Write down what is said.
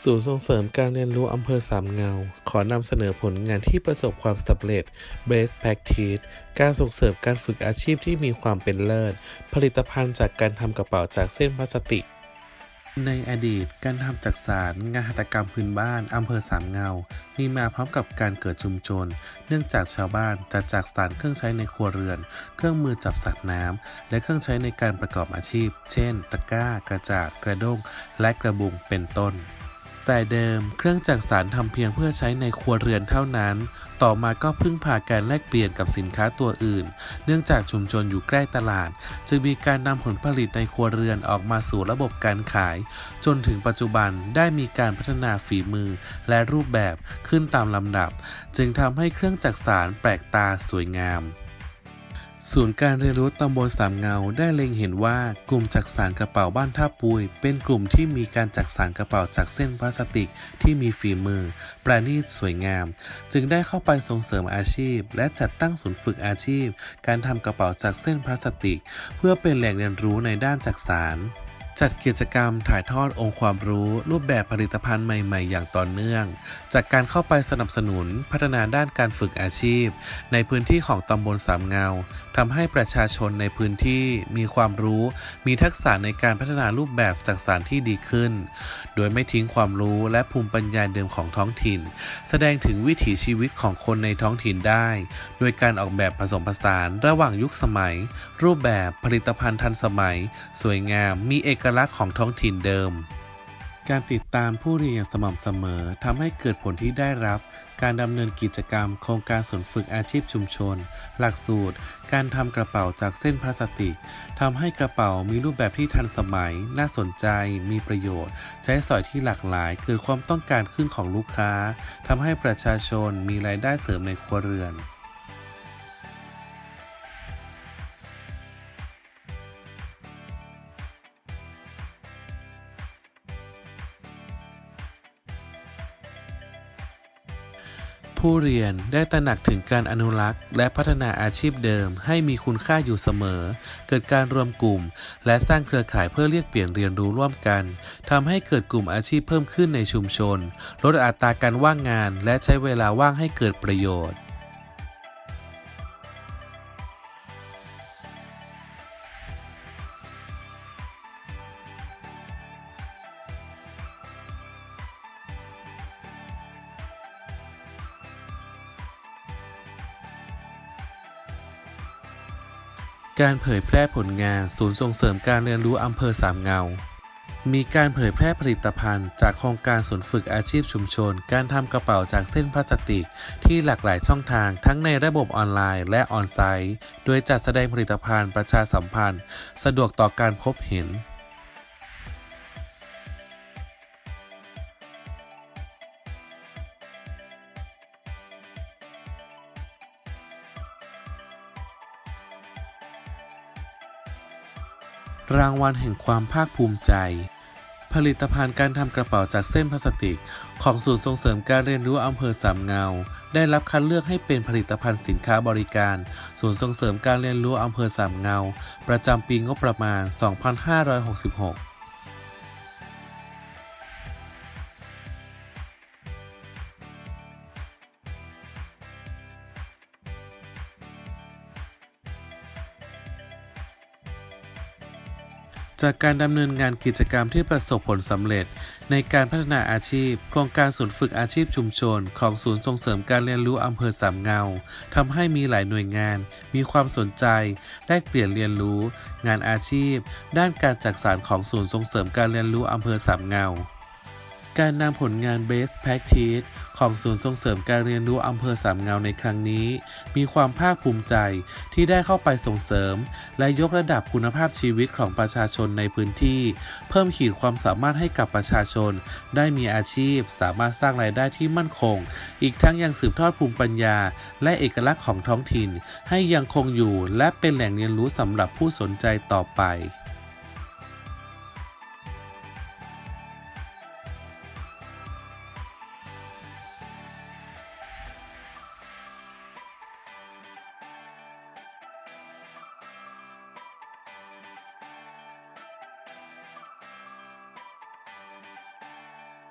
ศูนย์ส่งเสริมการเรียนรู้อำเภอสามเงา ขอนำเสนอผลงานที่ประสบความสำเร็จ Best Practice การส่งเสริมการฝึกอาชีพที่มีความเป็นเลิศ ผลิตภัณฑ์จากการทำกระเป๋าจากเส้นพลาสติก ในอดีต การทำจักสารงานหัตถกรรมพื้นบ้านอำเภอสามเงา มีมาพร้อมกับการเกิดชุมชน เนื่องจากชาวบ้านจะจากสารเครื่องใช้ในครัวเรือน เครื่องมือจับสัตว์น้ำและเครื่องใช้ในการประกอบอาชีพ เช่น ตะกร้า กระจาด กระด้ง และกระบุงเป็นต้น แต่เดิมเครื่องจักสารทำเพียงเพื่อใช้ในครัวเรือนเท่านั้น ต่อมาก็พึ่งพาการแลกเปลี่ยนกับสินค้าตัวอื่น เนื่องจากชุมชนอยู่ใกล้ตลาด จึงมีการนำผลผลิตในครัวเรือนออกมาสู่ระบบการขาย จนถึงปัจจุบันได้มีการพัฒนาฝีมือและรูปแบบขึ้นตามลำดับ จึงทำให้เครื่องจักสารแปลกตาสวยงาม ศูนย์การเรียนรู้ตำบลสามเงาได้เล็งเห็นว่ากลุ่มจักสารกระเป๋าบ้านท่าปุย เป็นกลุ่มที่มีการจักสารกระเป๋าจากเส้นพลาสติกที่มีฝีมือ ประณีตสวยงาม จึงได้เข้าไปส่งเสริมอาชีพ และจัดตั้งศูนย์ฝึกอาชีพ การทำกระเป๋าจากเส้นพลาสติก เพื่อเป็นแหล่งเรียนรู้ในด้านจักสาร จัดกิจกรรมถ่ายทอดองค์ความรู้ รูปแบบผลิตภัณฑ์ใหม่ ๆ อย่างต่อเนื่อง จากการเข้าไปสนับสนุนพัฒนาด้านการฝึกอาชีพ ในพื้นที่ของตำบลสามเงาทำให้ประชาชนในพื้นที่มีความรู้ มีทักษะในการพัฒนารูปแบบจากสารที่ดีขึ้น โดยไม่ทิ้งความรู้และภูมิปัญญาเดิมของท้องถิ่น แสดงถึงวิถีชีวิตของคนในท้องถิ่นได้ โดยการออกแบบผสมผสานระหว่างยุคสมัย รูปแบบผลิตภัณฑ์ทันสมัย สวยงามมีเอกลักษณ์ลักษณะของท้องถิ่นเดิม การติดตามผู้เรียนอย่างสม่ำเสมอทำให้เกิดผลที่ได้รับ การดำเนินกิจกรรม โครงการศูนย์ฝึกอาชีพชุมชน หลักสูตร การทำกระเป๋าจากเส้นพลาสติกทำให้กระเป๋ามีรูปแบบที่ทันสมัย น่าสนใจ มีประโยชน์ ใช้สอยที่หลากหลายเกิดความต้องการขึ้นของลูกค้าทำให้ประชาชนมีรายได้เสริมในครัวเรือน ผู้เรียนได้ตระหนักถึงการอนุรักษ์ และพัฒนาอาชีพเดิมให้มีคุณค่าอยู่เสมอ เกิดการรวมกลุ่ม และสร้างเครือข่ายเพื่อเรียกเปลี่ยนเรียนรู้ร่วมกันทำให้เกิดกลุ่มอาชีพเพิ่มขึ้นในชุมชน ลดอัตราการว่างงาน และใช้เวลาว่างให้เกิดประโยชน์ การเผยแพร่ผลงานศูนย์ส่งเสริมการเรียนรู้อำเภอสามเงา มีการเผยแพร่ผลิตภัณฑ์ จากโครงการศูนย์ฝึกอาชีพชุมชน การทำกระเป๋าจากเส้นพลาสติก ที่หลากหลายช่องทางทั้งในระบบออนไลน์และออนไซต์ โดยจัดแสดงผลิตภัณฑ์ประชาสัมพันธ์ สะดวกต่อการพบเห็น รางวัลแห่งความภาคภูมิใจ ผลิตภัณฑ์การทำกระเป๋าจากเส้นพลาสติก ของศูนย์ส่งเสริมการเรียนรู้อำเภอสามเงา ได้รับคัดเลือกให้เป็นผลิตภัณฑ์สินค้าบริการ ศูนย์ส่งเสริมการเรียนรู้อำเภอสามเงา ประจำปีงบประมาณ 2566 จากการดำเนินงานกิจกรรมที่ประสบผลสำเร็จ ในการพัฒนาอาชีพ โครงการศูนย์ฝึกอาชีพชุมชน ของศูนย์ส่งเสริมการเรียนรู้อำเภอสามเงาทำให้มีหลายหน่วยงาน มีความสนใจแลกเปลี่ยนเรียนรู้ งานอาชีพ ด้านการจักสารของศูนย์ส่งเสริมการเรียนรู้อำเภอสามเงาการนำผลงาน Best Practice ของศูนย์ส่งเสริมการเรียนรู้อำเภอสามเงาในครั้งนี้ มีความภาคภูมิใจที่ได้เข้าไปส่งเสริม และยกระดับคุณภาพชีวิตของประชาชนในพื้นที่ เพิ่มขีดความสามารถให้กับประชาชน ได้มีอาชีพ สามารถสร้างรายได้ที่มั่นคง อีกทั้งยังสืบทอดภูมิปัญญา และเอกลักษณ์ของท้องถิ่น ให้ยังคงอยู่และเป็นแหล่งเรียนรู้สำหรับผู้สนใจต่อไป